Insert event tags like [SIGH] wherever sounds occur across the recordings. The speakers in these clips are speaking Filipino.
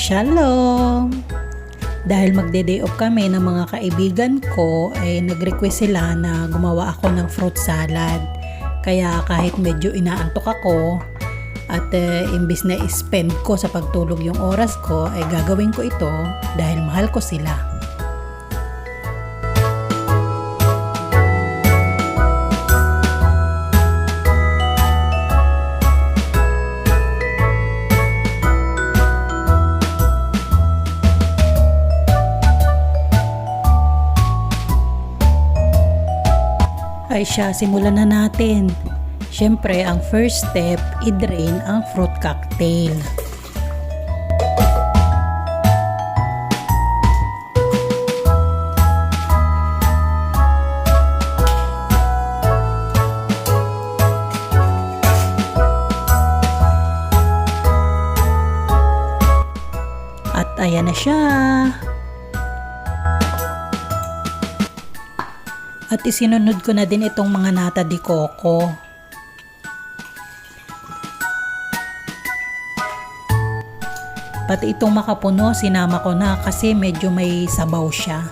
Shalom! Dahil magde-day off kami ng mga kaibigan ko, ay nag-request sila na gumawa ako ng fruit salad. Kaya kahit medyo inaantok ako, at eh, imbis na spend ko sa pagtulog yung oras ko, ay gagawin ko ito dahil mahal ko sila. Ay siya, simulan na natin. Siyempre, ang first step, i-drain ang fruit cocktail. At ayan na siya. At isinunod ko na din itong mga nata di coco. Pati itong makapuno, sinama ko na kasi medyo may sabaw siya.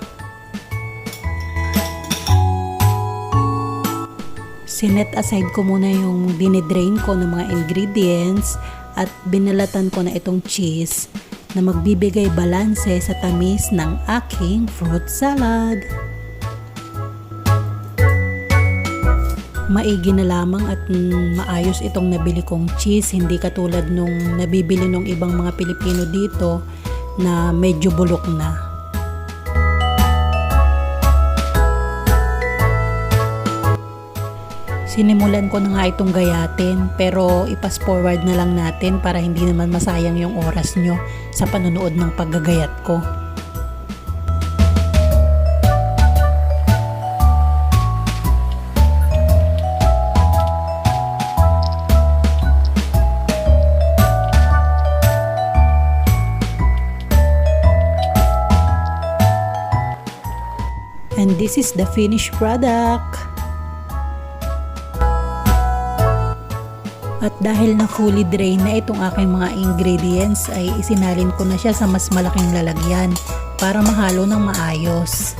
Sinet aside ko muna yung dinidrain ko ng mga ingredients at binalatan ko na itong cheese na magbibigay balanse sa tamis ng aking fruit salad. Maigi na lamang at maayos itong nabili kong cheese hindi katulad nung nabibili ng ibang mga Pilipino dito na medyo bulok na Sinimulan ko na nga itong gayatin pero ipas forward na lang natin para hindi naman masayang yung oras nyo sa panonood ng paggagayat ko. This is the finished product. At dahil na fully drain na itong aking mga ingredients ay isinalin ko na siya sa mas malaking lalagyan para mahalo ng maayos.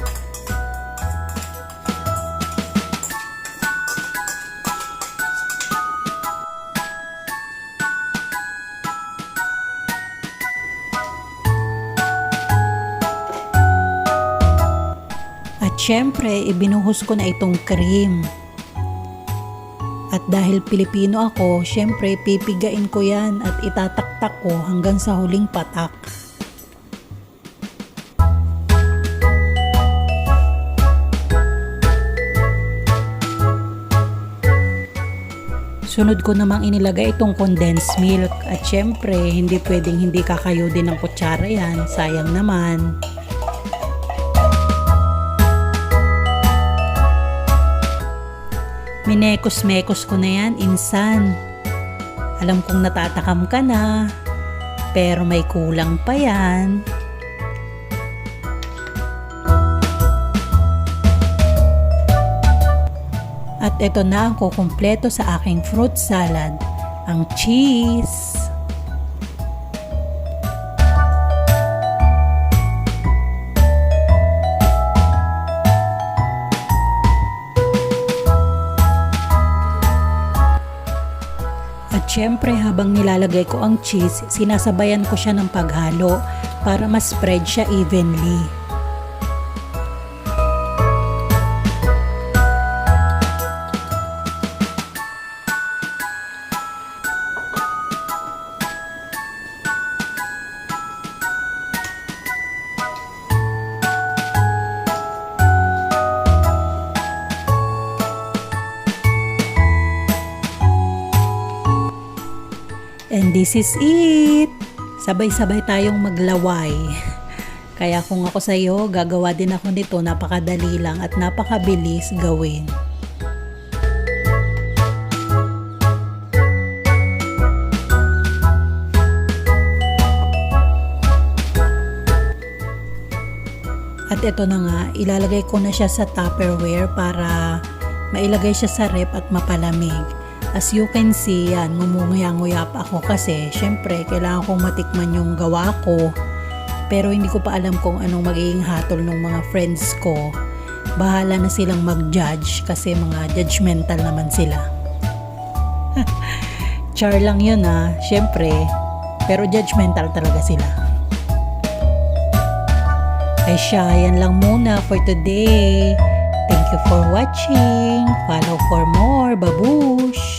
At syempre, ibinuhos ko na itong cream. At dahil Pilipino ako, syempre pipigain ko yan at itataktak ko hanggang sa huling patak. Sunod ko namang inilagay itong condensed milk at syempre hindi pwedeng hindi kakayo din ng kutsara yan, sayang naman. Minekos-mekos ko na yan, insan. Alam kong natatakam ka na, pero may kulang pa yan. At ito na ang kukumpleto sa aking fruit salad, ang cheese. At syempre habang nilalagay ko ang cheese, sinasabayan ko siya ng paghalo para mas spread siya evenly. And this is it! Sabay-sabay tayong maglaway. Kaya kung ako sa iyo, gagawa din ako nito napakadali lang at napakabilis gawin. At ito na nga, ilalagay ko na siya sa Tupperware para mailagay siya sa rep at mapalamig. As you can see, yan, ngumunguya-nguya pa ako kasi syempre kailangan kong matikman yung gawa ko. Pero hindi ko pa alam kung anong magiging hatol ng mga friends ko. Bahala na silang mag-judge kasi mga judgmental naman sila. [LAUGHS] Char lang yun ah, syempre. Pero judgmental talaga sila. Ay siya, yan lang muna for today. Thank you for watching. Follow for more. Babush!